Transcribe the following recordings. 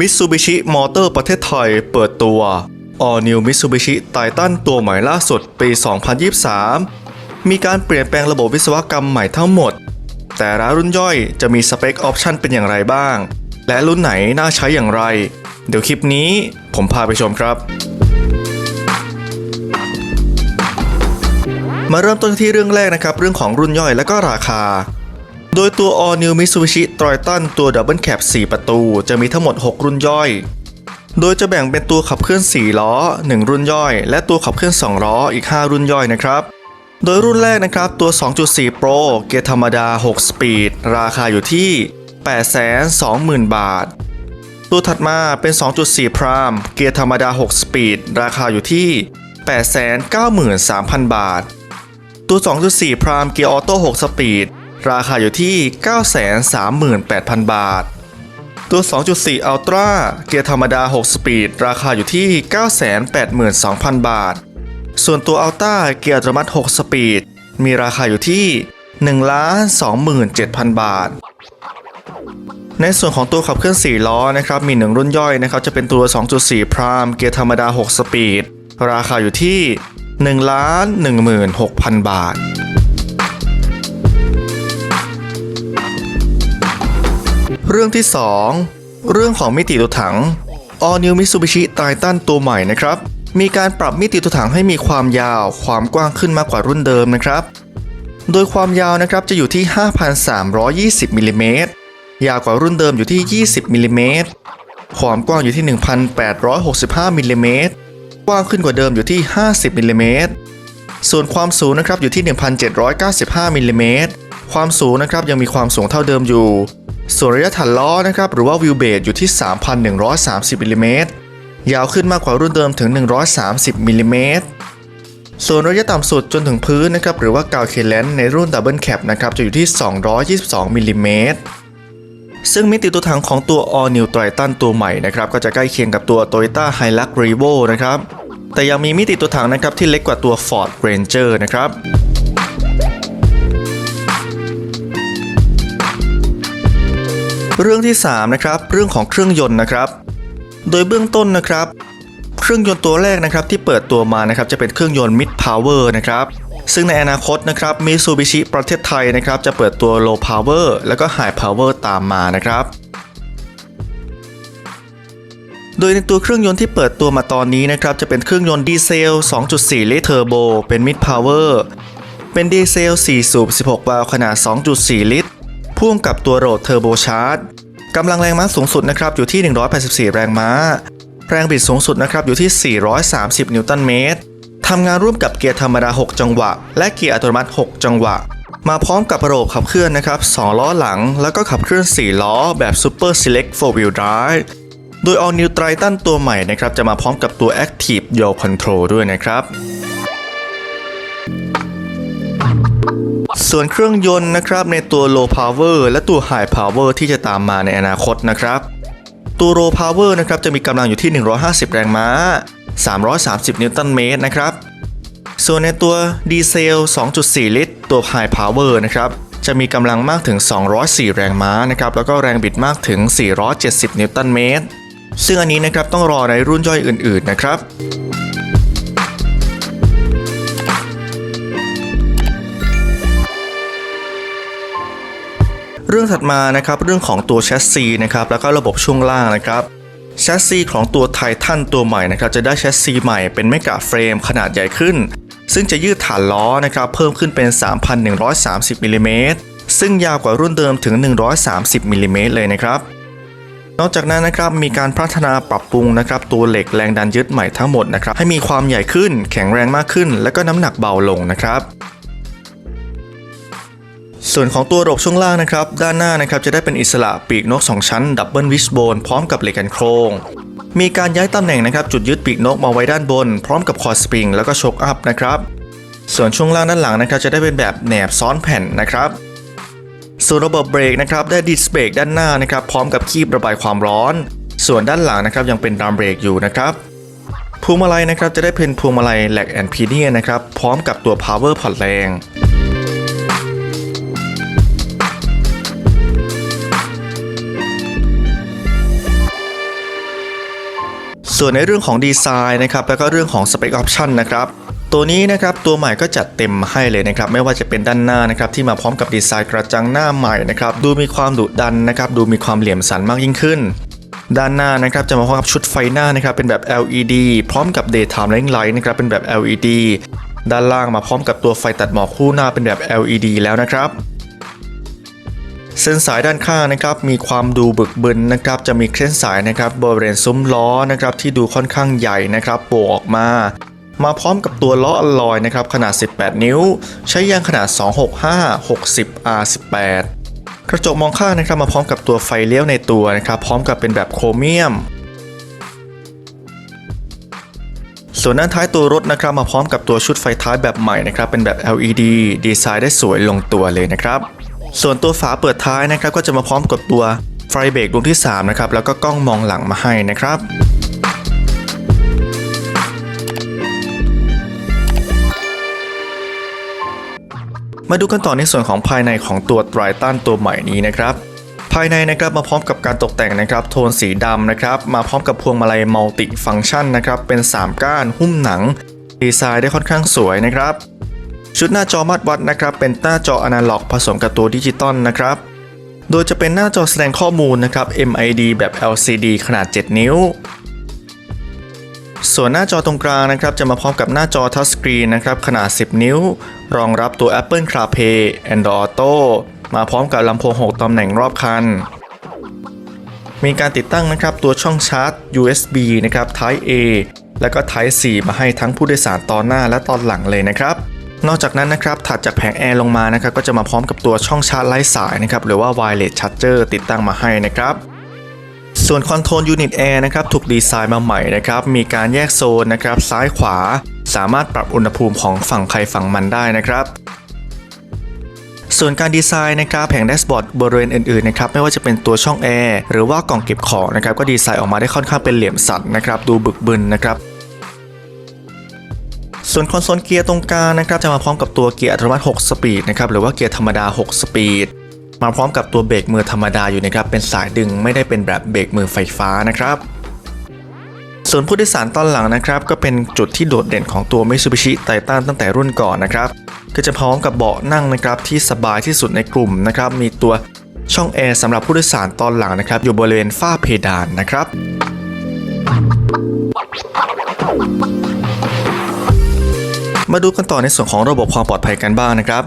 Mitsubishi Motor ประเทศไทยเปิดตัว All New Mitsubishi Titan ตัวใหม่ล่าสุดปี 2023 มีการเปลี่ยนแปลงระบบวิศวกรรมใหม่ทั้งหมด แต่ละรุ่นย่อยจะมีสเปคออปชันเป็นอย่างไรบ้าง และรุ่นไหนน่าใช้อย่างไร เดี๋ยวคลิปนี้ผมพาไปชมครับ มาเริ่มต้นที่เรื่องแรกนะครับ เรื่องของรุ่นย่อยและก็ราคา โดยตัว All New Mitsubishi Triton ตัว Double Cab 4 ประตู จะมีทั้งหมด 6 รุ่นย่อย โดยจะแบ่งเป็นตัวขับเคลื่อน 4 ล้อ 1 รุ่นย่อย และตัวขับเคลื่อน 2 ล้อ อีก 5 รุ่นย่อยนะครับ โดยรุ่นแรกนะครับ ตัว 2.4 Pro เกียร์ธรรมดา 6 สปีด ราคาอยู่ที่ 820,000 บาท ตัวถัดมาเป็น 2.4 Prime เกียร์ธรรมดา 6 สปีด ราคาอยู่ที่ 893,000 บาท ตัว 2.4 Prime เกียร์ออโต้ 6 สปีด ราคาอยู่ที่ 938,000 บาท ตัว 2.4 Ultra เกียร์ธรรมดา 6 สปีด ราคาอยู่ที่ 982,000 บาท ส่วนตัว Ultra เกียร์อัตโนมัติ 6 สปีด มีราคาอยู่ที่ 1,27,000 บาทในส่วนของตัวขับเคลื่อน 4 ล้อนะครับมี 1 รุ่นย่อยนะครับจะเป็นตัว 2.4 Prime เกียร์ธรรมดา 6 สปีด ราคาอยู่ที่ 1,16,000 บาท เรื่องที่ 2 เรื่องของมิติตัวถัง All New Mitsubishi Titan ตัวใหม่นะครับ มีการปรับมิติตัวถังให้มีความยาว ความกว้างขึ้นมากกว่ารุ่นเดิมนะครับ โดยความยาวนะครับจะอยู่ที่ 5,320มิลลิเมตร ยาวกว่ารุ่นเดิมอยู่ที่ 20มิลลิเมตร ความกว้างอยู่ที่ 1,865มิลลิเมตร กว้างขึ้นกว่าเดิมอยู่ที่ 50มิลลิเมตร ส่วนความสูงนะครับอยู่ที่ 1,795มิลลิเมตร ความสูงนะครับยังมีความสูงเท่าเดิมอยู่ ส่วนระยะฐานล้อนะครับหรือว่าวิวเบสอยู่ที่ 3,130มิลลิเมตรยาวขึ้นมากกว่ารุ่นเดิมถึง 130มิลลิเมตรส่วนระยะต่ำสุดจนถึงพื้นนะครับหรือว่ากาวเคเลนในรุ่นดับเบิลแคปนะครับจะอยู่ที่ 222มิลลิเมตรซึ่งมิติตัวถังของตัว All New Triton ตัวใหม่นะครับก็จะใกล้เคียงกับตัว Toyota Hilux Revo นะครับแต่ยังมีมิติตัวถังนะครับที่เล็กกว่าตัว Ford Ranger นะครับ เรื่องที่3นะครับเรื่องของเครื่องยนต์นะครับ โดยเบื้องต้นนะครับ เครื่องยนต์ตัวแรกนะครับที่เปิดตัวมานะครับจะเป็นเครื่องยนต์ Mid Power นะครับซึ่งในอนาคตนะครับ Mitsubishi ประเทศไทยนะครับจะเปิดตัว Low Power แล้วก็ High Power ตามมานะครับโดยในตัวเครื่องยนต์ที่เปิดตัวมาตอนนี้นะครับจะเป็นเครื่องยนต์ดีเซล 2.4 ลิตรเทอร์โบ เป็น Mid Power เป็นดีเซล 4 สูบ 16วาล์วขนาด 2.4 ลิตร พ่วงกับตัวโหลดเทอร์โบชาร์จกำลังแรงม้าสูงสุดนะครับอยู่ที่ 184 แรงม้า แรงบิดสูงสุดนะครับอยู่ที่ 430 นิวตันเมตรทำงานร่วมกับเกียร์ธรรมดา 6 จังหวะ และเกียร์อัตโนมัติ 6 จังหวะ มาพร้อมกับระบบขับเคลื่อนนะครับ 2 ล้อหลัง แล้วก็ขับเคลื่อน 4 ล้อแบบ Super Select 4 Wheel Drive โดย All New Triton ตัวใหม่นะครับจะมาพร้อมกับตัว Active Yaw Control ด้วยนะครับ ส่วนเครื่องยนต์นะครับในตัว Low Power และตัว High Power ที่จะตามมาในอนาคตนะครับ ตัว Low Power นะครับจะมีกำลังอยู่ที่ 150 แรงม้า 330 นิวตันเมตรนะครับ ส่วนในตัวดีเซล 2.4 ลิตร ตัว High Power นะครับจะมีกำลังมากถึง 204 แรงม้านะครับแล้วก็แรงบิดมากถึง 470 นิวตันเมตร ซึ่งอันนี้นะครับต้องรอในรุ่นย่อยอื่น ๆ นะครับ รื่องถัดมานะครับเรื่องของตัวแชสซีนะครับแล้วก็ระบบช่วงล่างนะครับแชสซีของตัวไททันตัวใหม่นะครับจะได้แชสซีใหม่เป็นเมกะเฟรมขนาดใหญ่ขึ้น ซึ่งจะยืดฐานล้อนะครับเพิ่มขึ้นเป็น 3,130มิลลิเมตรซึ่งยาวกว่ารุ่นเดิมถึง 130มิลลิเมตรเลยนะครับนอกจากนั้นนะครับมีการพัฒนาปรับปรุงนะครับตัวเหล็กแรงดันยึดใหม่ทั้งหมดนะครับให้มีความใหญ่ขึ้นแข็งแรงมากขึ้น และก็น้ำหนักเบาลงนะครับ ส่วนของตัวระบบช่วงล่างนะครับ ด้านหน้านะครับจะได้เป็นอิสระปีกนก 2 ชั้น ดับเบิลวิชโบนพร้อมกับเหล็กกันโครง มีการย้ายตำแหน่งนะครับจุดยึดปีกนกมาไว้ด้านบน พร้อมกับคอสปริงแล้วก็โชคอัพนะครับ ส่วนช่วงล่างด้านหลังนะครับจะได้เป็นแบบแหนบซ้อนแผ่นนะครับ ส่วนระบบเบรกนะครับได้ดิสเบรกด้านหน้านะครับพร้อมกับคีบระบายความร้อน ส่วนด้านหลังนะครับยังเป็นดรัมเบรกอยู่นะครับพวงมาลัยนะครับจะได้เป็นพวงมาลัยแลกแอนพีเนียนะครับพร้อมกับตัว power ผ่อนแรง ส่วนในเรื่องของดีไซน์นะครับแล้วก็เรื่องของสเปคออปชันนะครับตัวนี้นะครับตัวใหม่ก็จัดเต็มให้เลยนะครับไม่ว่าจะเป็นด้านหน้านะครับที่มาพร้อมกับดีไซน์กระจังหน้าใหม่นะครับดูมีความดุดันนะครับดูมีความเหลี่ยมสันมากยิ่งขึ้น ด้านหน้านะครับจะมาพร้อมกับชุดไฟหน้านะครับเป็นแบบ LED พร้อมกับ daytime running light นะครับเป็นแบบ LED ด้านล่างมาพร้อมกับตัวไฟตัดหมอกคู่หน้าเป็นแบบ LED แล้วนะครับ เส้นสายด้านข้างนะครับมีความดูบึกบึนนะครับจะมีเส้นสายนะครับบริเวณซุ้มล้อนะครับที่ดูค่อนข้างใหญ่นะครับโป่งออกมามาพร้อมกับตัวล้ออลลอยนะครับขนาด 18 นิ้ว ใช้ยางขนาด 265 60 R18 กระจกมองข้างนะครับมาพร้อมกับตัวไฟเลี้ยวในตัวนะครับพร้อมกับเป็นแบบโครเมียม ส่วนด้านท้ายตัวรถนะครับมาพร้อมกับตัวชุดไฟท้ายแบบใหม่นะครับเป็นแบบ LED ดีไซน์ได้สวยลงตัวเลยนะครับ ส่วนตัวฝาเปิดท้ายนะครับก็จะมาพร้อมกับตัวไฟเบรกดวงที่3นะครับแล้วก็กล้องมองหลังมาให้นะครับมาดูกันต่อในส่วนของภายในของตัวไตรตันตัวใหม่นี้นะครับ ภายในนะครับมาพร้อมกับการตกแต่งนะครับ โทนสีดำนะครับ มาพร้อมกับพวงมาลัยมัลติฟัง c t ชันนะครับ เป็น 3 ก้านหุ้มหนัง ดีไซน์ได้ค่อนข้างสวยนะครับ ชุดหน้าจอมัดวัดนะครับเป็นหน้าจออนาล็อก ผสมกับตัวดิจิตอลนะครับ โดยจะเป็นหน้าจอแสดงข้อมูลนะครับ MID แบบ LCD ขนาด 7 นิ้ว ส่วนหน้าจอตรงกลางนะครับจะมาพร้อมกับหน้าจอทัชสกรีนนะครับขนาด 10 นิ้ว รองรับตัว Apple CarPlay Android Auto มาพร้อมกับลำโพง 6ตำแหน่งรอบคันมีการติดตั้งนะครับตัวช่องชาร์จ USB นะครับ Type A แล้วก็ Type C มาให้ทั้งผู้โดยสารตอนหน้าและตอนหลังเลยนะครับ นอกจากนั้นนะครับถัดจากแผงแอร์ลงมานะครับก็จะมาพร้อมกับตัวช่องชาร์จไร้สายนะครับหรือว่า Wireless Charger ติดตั้งมาให้นะครับส่วนคอนโทรลยูนิตแอร์นะครับถูกดีไซน์มาใหม่นะครับมีการแยกโซนนะครับซ้ายขวา สามารถปรับอุณหภูมิของฝั่งใครฝั่งมันได้นะครับส่วนการดีไซน์นะครับแผงแดชบอร์ดบริเวณอื่นๆนะครับไม่ว่าจะเป็นตัวช่องแอร์หรือว่ากล่องเก็บของนะครับก็ดีไซน์ออกมาได้ค่อนข้างเป็นเหลี่ยมสันนะครับดูบึกบึนนะครับ ส่วนคอนโซลเกียร์ตรงกลางนะครับจะมาพร้อมกับตัวเกียร์อัตโนมัติ 6 สปีดนะครับหรือว่าเกียร์ธรรมดา 6 สปีด มาพร้อมกับตัวเบรกมือธรรมดาอยู่นะครับเป็นสายดึงไม่ได้เป็นแบบเบรกมือไฟฟ้านะครับส่วนผู้โดยสารตอนหลังนะครับก็เป็นจุดที่โดดเด่นของตัว Mitsubishi Titan ตั้งแต่รุ่นก่อนนะครับก็จะพร้อมกับเบาะนั่งนะครับที่สบายที่สุดในกลุ่มนะครับมีตัวช่องแอร์สำหรับผู้โดยสารตอนหลังนะครับอยู่บริเวณฝ้าเพดานนะครับ มาดูกันต่อในส่วนของระบบความปลอดภัยกันบ้างนะครับ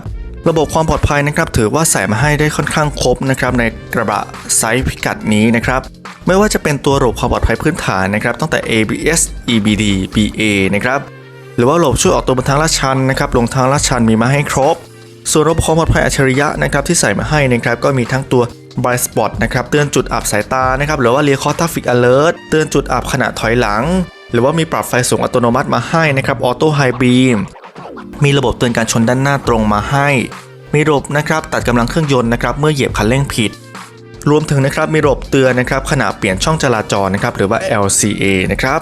ระบบความปลอดภัยนะครับ ถือว่าใส่มาให้ได้ค่อนข้างครบนะครับในกระบะไซส์พิกัดนี้นะครับไม่ว่าจะเป็นตัวระบบความปลอดภัยพื้นฐานนะครับตั้งแต่ ABS EBD BA นะครับหรือว่าระบบช่วยออกตัวบนทางลาดชันนะครับลงทางลาดชันมีมาให้ครบ ส่วนระบบความปลอดภัยอัจฉริยะนะครับที่ใส่มาให้นะครับก็มีทั้งตัว Bright Spot นะครับเตือนจุดอับสายตานะครับหรือว่า Rear Traffic Alert เตือนจุดอับขณะถอยหลัง หรือว่ามีปรับไฟสูงอัตโนมัติมาให้นะครับ Auto High Beam มีระบบเตือนการชนด้านหน้าตรงมาให้ มีระบบนะครับตัดกำลังเครื่องยนต์นะครับเมื่อเหยียบคันเร่งผิด รวมถึงนะครับมีระบบเตือนนะครับขณะเปลี่ยนช่องจราจรนะครับหรือว่า LCA นะครับ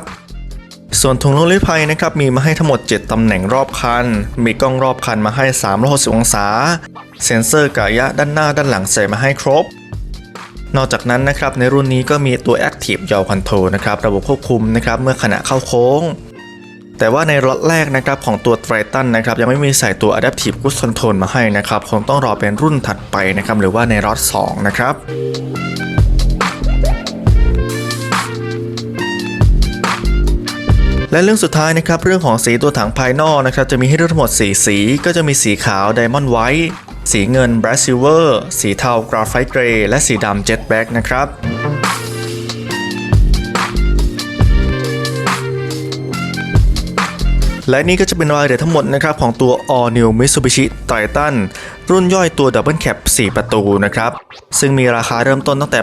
ส่วนถุงลมนิรภัยนะครับมีมาให้ทั้งหมด 7 ตำแหน่งรอบคัน มีกล้องรอบคันมาให้ 360 องศา เซ็นเซอร์กะระยะด้านหน้าด้านหลังใส่มาให้ครบ นอกจากนั้นนะครับในรุ่นนี้ก็มีตัว Active Yaw Control นะครับระบบควบคุมนะครับเมื่อขณะเข้าโค้ง แต่ว่าในรถแรกนะครับของตัว Triton นะครับยังไม่มีใส่ตัว Adaptive Cruise Control มาให้นะครับคงต้องรอเป็นรุ่นถัดไปนะครับหรือว่าในรถ2นะครับและเรื่องสุดท้ายนะครับเรื่องของสีตัวถังภายนอกนะครับจะมีให้เลือกทั้งหมด 4 สี ก็จะมีสีขาว Diamond White สีเงิน Brass Silver สีเทา Graphite Gray และสีดำ Jet Black นะครับ และนี่ก็จะเป็นรายละเอียดทั้งหมดนะครับของตัว All New Mitsubishi Titan รุ่นย่อยตัว Double Cab 4 ประตูนะครับ ซึ่งมีราคาเริ่มต้นตั้งแต่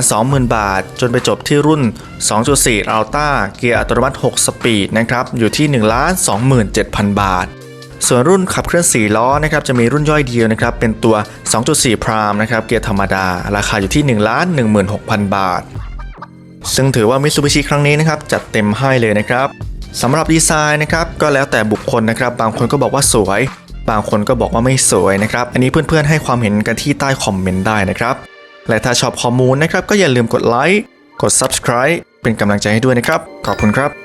820,000 บาท จนไปจบที่รุ่น 2.4 Ultra เกียร์อัตโนมัติ 6 สปีดนะครับ อยู่ที่ 1,27,000 บาท ส่วนรุ่นขับเคลื่อน 4 ล้อนะครับจะมีรุ่นย่อยเดียวนะครับ เป็นตัว 2.4 Prime นะครับเกียร์ธรรมดา ราคาอยู่ที่ 1,16,000 บาท ซึ่งถือว่า Mitsubishi ครั้งนี้นะครับจัดเต็มให้เลยนะครับ สำหรับดีไซน์นะครับก็แล้วแต่บุคคลนะครับ บางคนก็บอกว่าสวย บางคนก็บอกว่าไม่สวยนะครับ อันนี้เพื่อนๆให้ความเห็นกันที่ใต้คอมเมนต์ได้นะครับ และถ้าชอบข้อมูลนะครับก็อย่าลืมกดไลค์กด subscribe เป็นกำลังใจให้ด้วยนะครับ ขอบคุณครับ